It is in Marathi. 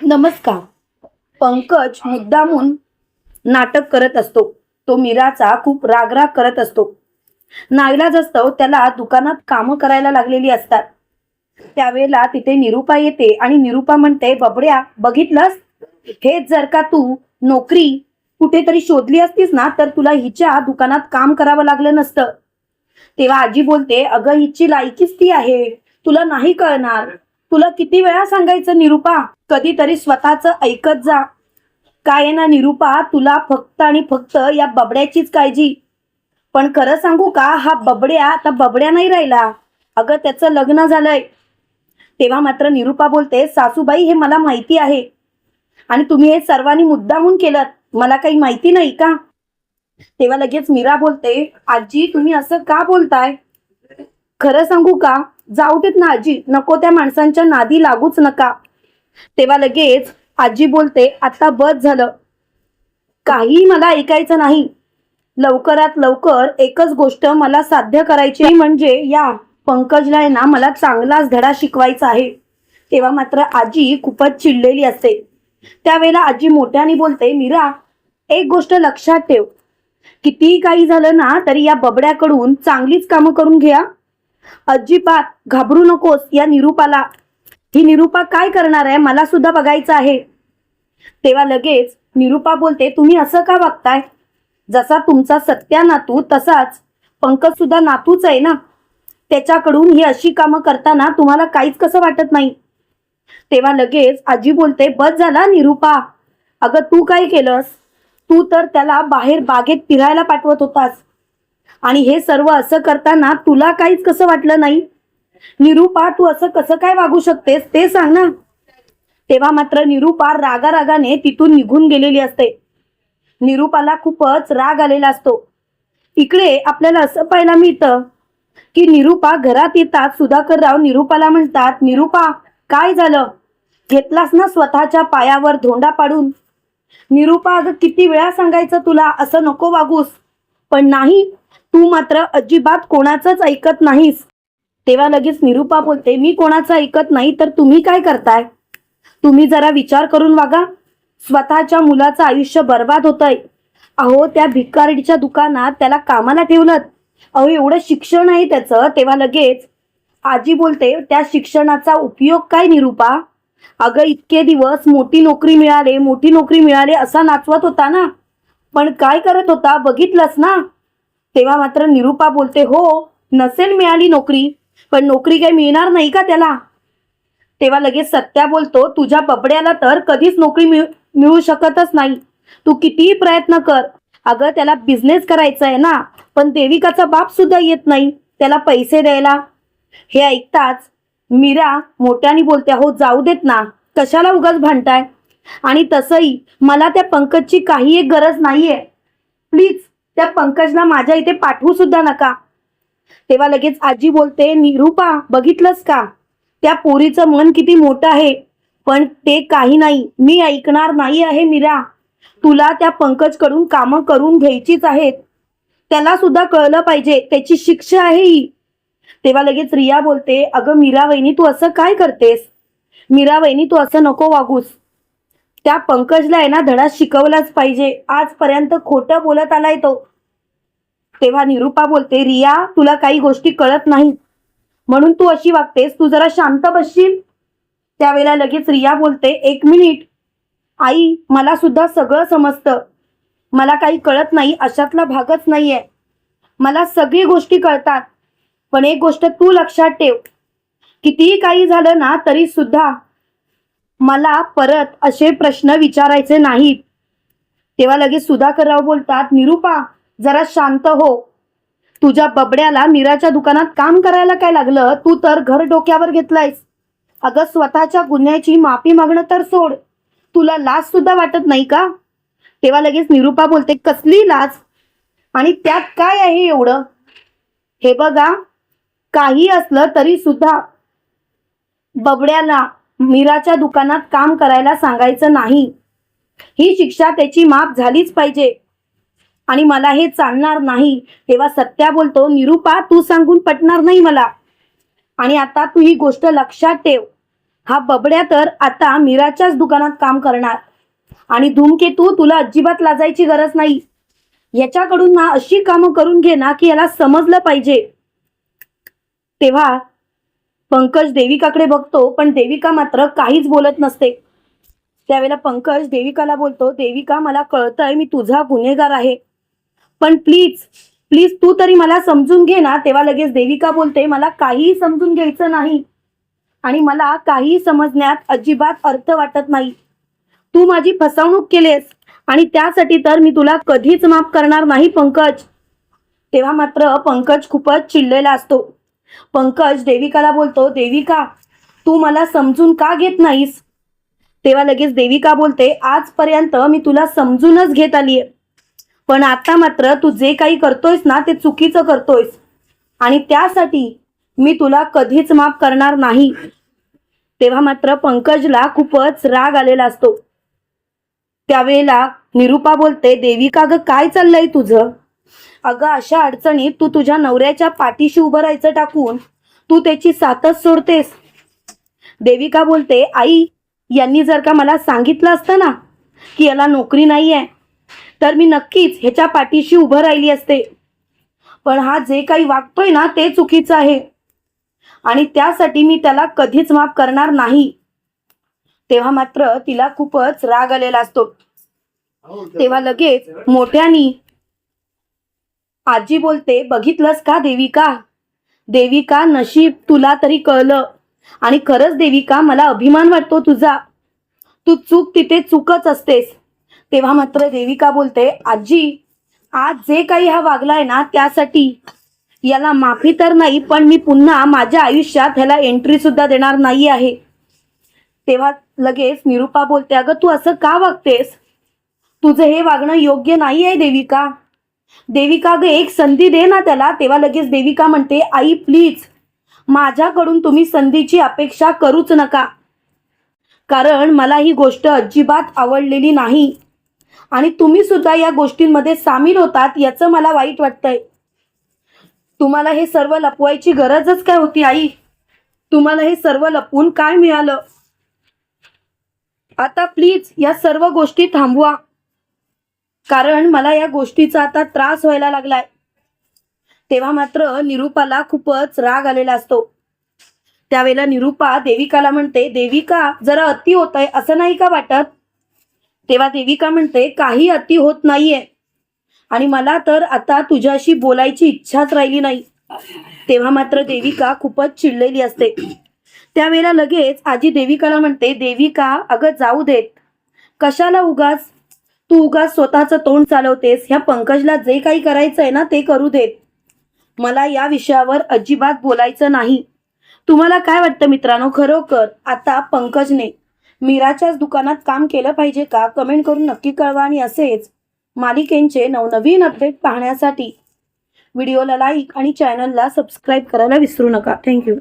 नमस्कार. पंकज मुद्दामून नाटक करत असतो. तो मीराचा खूप रागराग करत असतो. नाईलाज असतो त्याला दुकानात कामं करायला लागलेली असतात. त्यावेळेला तिथे निरुपा येते आणि निरुपा म्हणते बबड्या बघितलंस? हेच जर का तू नोकरी कुठेतरी शोधली असतीस ना तर तुला हिच्या दुकानात काम करावं लागलं नसतं. तेव्हा आजी बोलते अगं हिची लायकीच ती आहे. तुला नाही कळणार. तुला किती वेळा सांगायचं निरुपा? कधीतरी स्वतःच ऐकत जा. काय आहे ना निरुपा तुला फक्त आणि फक्त या बबड्याचीच काळजी. पण खरं सांगू का हा बबड्या आता बबड्या नाही राहिला. अगं त्याचं लग्न झालंय. तेव्हा मात्र निरुपा बोलते सासूबाई हे मला माहिती आहे. आणि तुम्ही हे सर्वांनी मुद्दामून केलं मला काही माहिती नाही का? तेव्हा लगेच मीरा बोलते आजी तुम्ही असं का बोलताय? खरं सांगू का? जाऊ देत ना आजी. नको त्या माणसांच्या नादी लागूच नका. तेव्हा लगेच आजी बोलते आता बस झालं. काही मला ऐकायचं नाही. लवकरात लवकर एकच गोष्ट मला साध्य करायची म्हणजे या पंकजला आहे ना मला चांगलाच धडा शिकवायचा आहे. तेव्हा मात्र आजी खूपच चिडलेली असते. त्यावेळेला आजी मोठ्याने बोलते मीरा एक गोष्ट लक्षात ठेव. कितीही काही झालं ना तरी या बबड्याकडून चांगलीच कामं करून घ्या. अजिबात घाबरू नकोस या निरूपाला. ही निरूपा काय करणार आहे? मला सुद्धा बघायचं आहे. तेव्हा लगेच निरूपा बोलते तुम्ही असं का वागताय? जसा तुमचा सत्या नातू तसाच पंकज सुद्धा नातूच आहे ना? त्याच्याकडून ही अशी कामं करताना तुम्हाला काहीच कसं वाटत नाही? तेव्हा लगेच आजी बोलते बस झाला निरूपा. अगं तू काय केलंस? तू तर त्याला बाहेर बागेत फिरायला पाठवत होतास. आणि हे सर्व असं करताना तुला काहीच कसं वाटलं नाही? निरुपा तू असं कसं काय वागू शकतेस? ते सांग ना. तेव्हा मात्र निरुपा रागारागाने तिथून निघून गेलेली असते. निरुपाला खूपच राग आलेला असतो. इकडे आपल्याला असं पाहायला मिळतं की निरुपा घरात येतात सुधाकरराव निरुपाला म्हणतात निरुपा काय झालं? घेतलास ना स्वतःच्या पायावर धोंडा पाडून? निरुपा अगं किती वेळा सांगायचं तुला असं नको वागूस. पण नाही तू मात्र अजिबात कोणाचंच ऐकत नाहीस. तेव्हा लगेच निरूपा बोलते मी कोणाचं ऐकत नाही तर तुम्ही काय करताय? तुम्ही जरा विचार करून वागा. स्वतःच्या मुलाचं आयुष्य बर्बाद होतंय. अहो त्या भिकारडीच्या दुकानात त्याला कामाला ठेवलं. अहो एवढं शिक्षण आहे त्याचं. तेव्हा लगेच आजी बोलते त्या शिक्षणाचा उपयोग काय निरूपा? अगं इतके दिवस मोठी नोकरी मिळाले मोठी नोकरी मिळाले असा नाचवत होता ना? पण काय करत होता? बघितलंस ना? तेव्हा मात्र निरूपा बोलते हो नसेल मिळाली नोकरी. पण नोकरी काही मिळणार नाही का त्याला? तेव्हा लगेच सत्या बोलतो तुझ्या बबड्याला तर कधीच नोकरी मिळू शकतच नाही. तू कितीही प्रयत्न कर. अगं त्याला बिझनेस करायचा आहे ना पण देविकाचा बाप सुद्धा येत नाही त्याला पैसे द्यायला. हे ऐकताच मीरा मोठ्याने बोलते हो जाऊ देत ना. कशाला उगाच भांडताय? आणि तसंही मला त्या पंकजची काही एक गरज नाहीये. प्लीज त्या पंकजला माझ्या इथे पाठवू सुद्धा नका. तेव्हा लगेच आजी बोलते निरूपा बघितलंस का? त्या पोरीचं मन किती मोठं आहे. पण ते काही नाही. मी ऐकणार नाही आहे मीरा. तुला त्या पंकजकडून कामं करून घ्यायचीच आहेत. त्याला सुद्धा कळलं पाहिजे. त्याची शिक्षा आहे ही. तेव्हा लगेच रिया बोलते अगं मीरा वहिनी तू असं काय करतेस? मीरा वहिनी तू असं नको वागूस. त्या पंकजला आहे ना धडा शिकवलाच पाहिजे. आजपर्यंत खोटं बोलत आलाय तो. तेव्हा निरूपा बोलते रिया तुला काही गोष्टी कळत नाहीत म्हणून तू अशी वागतेस तू जरा शांत बसशील. त्यावेळेला लगेच रिया बोलते एक मिनिट. आई मला सुद्धा सगळं समजतं. मला काही कळत नाही अशातला भागच नाहीये. मला सगळी गोष्टी कळतात. पण एक गोष्ट तू लक्षात ठेव. कितीही काही झालं ना तरी सुद्धा मला परत असे प्रश्न विचारायचे नाहीत. तेव्हा लगेच सुधाकरराव बोलतात निरूपा जरा शांत हो. तुझ्या बबड्याला मीराच्या दुकानात काम करायला काय लागलं? तू तर घर डोक्यावर घेतलायस. अगं स्वतःच्या गुन्ह्याची माफी मागणं तर सोड. तुला लाज सुद्धा वाटत नाही का? तेव्हा लगेच निरूपा बोलते कसली लाज? आणि त्यात काय आहे एवढं? हे बघा काही असलं तरी सुद्धा बबड्याला मीराच्या दुकानात काम करायला सांगायचं नाही. ही शिक्षा त्याची माफ झालीच पाहिजे. आणि मला हे चालणार नाही. तेव्हा सत्या बोलतो निरूपा तू सांगून पटणार नाही मला. आणि आता तू ही गोष्ट लक्षात ठेव. हा बबड्या तर आता मीराच्याच दुकानात काम करणार. आणि धूमकेतू तुला अजिबात लाजायची गरज नाही. याच्याकडून ना अशी कामं करून घे ना की याला समजलं पाहिजे. तेव्हा पंकज देविकाकडे बघतो पण देविका मात्र काहीच बोलत नसते. त्यावेळेला पंकज देविकाला बोलतो देविका मला कळतंय मी तुझा गुन्हेगार आहे. पण प्लीज प्लीज तू तरी मला समजून घे ना तेव्हा लगेच देविका बोलते मला काहीही समजून घ्यायचं नाही. आणि मला काही समजण्यात अजिबात अर्थ वाटत नाही. तू माझी फसवणूक केलीस आणि त्यासाठी तर मी तुला कधीच माफ करणार नाही पंकज. तेव्हा मात्र पंकज खूपच चिडलेला असतो. पंकज देविकाला बोलतो देविका तू मला समजून का घेत नाहीस? तेव्हा लगेच देविका बोलते आजपर्यंत मी तुला समजूनच घेत आलीये. पण आता मात्र तू जे काही करतोयस ना ते चुकीचं करतोयस. आणि त्यासाठी मी तुला कधीच माफ करणार नाही. तेव्हा मात्र पंकजला खूपच राग आलेला असतो. त्यावेळेला निरुपा बोलते देविका ग काय चाललंय तुझं? अगं अशा अडचणीत तू तुझ्या नवऱ्याच्या पाठीशी उभं राहायचं टाकून तू त्याची साथच सोडतेस. देविका बोलते आई यांनी जर का मला सांगितलं असतं ना की याला नोकरी नाही आहे तर मी नक्कीच ह्याच्या पाठीशी उभं राहिली असते. पण हा जे काही वागतोय ना ते चुकीचं आहे. आणि त्यासाठी मी त्याला कधीच माफ करणार नाही. तेव्हा मात्र तिला खूपच राग आलेला असतो. तेव्हा लगेच मोठ्यानी आजी बोलते बघितलंस का देविका? देविका नशीब तुला तरी कळलं. आणि खरंच देविका मला अभिमान वाटतो तुझा. तू चूक तिथे चूकच असतेस. तेव्हा मात्र देविका बोलते आजी आज जे काही हा वागलाय ना त्यासाठी याला माफी तर नाही पण मी पुन्हा माझ्या आयुष्यात ह्याला एंट्री सुद्धा देणार नाही आहे. तेव्हा लगेच निरुपा बोलते अगं तू असं का वागतेस? तुझं हे वागणं योग्य नाही आहे देविका. देविका ग एक संधी दे ना त्याला. तेव्हा लगेच देविका म्हणते आई प्लीज माझ्याकडून तुम्ही संधीची अपेक्षा करूच नका. कारण मला ही गोष्ट अजिबात आवडलेली नाही. आणि तुम्ही सुद्धा या गोष्टींमध्ये सामील होतात याचं मला वाईट वाटतंय. तुम्हाला हे सर्व लपवायची गरजच काय होती आई? तुम्हाला हे सर्व लपवून काय मिळालं? आता प्लीज या सर्व गोष्टी थांबवा. कारण मला या गोष्टीचा आता त्रास व्हायला लागलाय. तेव्हा मात्र निरुपाला खूपच राग आलेला असतो. त्यावेळेला निरुपा देविकाला म्हणते देविका जरा अति होत आहे असं नाही का वाटत? तेव्हा देविका म्हणते काही अति होत नाहीये. आणि मला तर आता तुझ्याशी बोलायची इच्छाच राहिली नाही. तेव्हा मात्र देविका खूपच चिडलेली असते. त्यावेळेला लगेच आजी देविकाला म्हणते देविका अगं जाऊ देत. कशाला उगाच? तू उगाच स्वतःचं तोंड चालवतेस. ह्या पंकजला जे काही करायचं आहे ना ते करू देत. मला या विषयावर अजिबात बोलायचं नाही. तुम्हाला काय वाटतं मित्रांनो? खरोखर आता पंकजने मीराच्याच दुकानात काम केलं पाहिजे का? कमेंट करून नक्की कळवा आणि असेच मालिकेंचे नवनवीन अपडेट पाहण्यासाठी. व्हिडिओला लाईक आणि चॅनलला सबस्क्राईब करायला विसरू नका. थँक्यू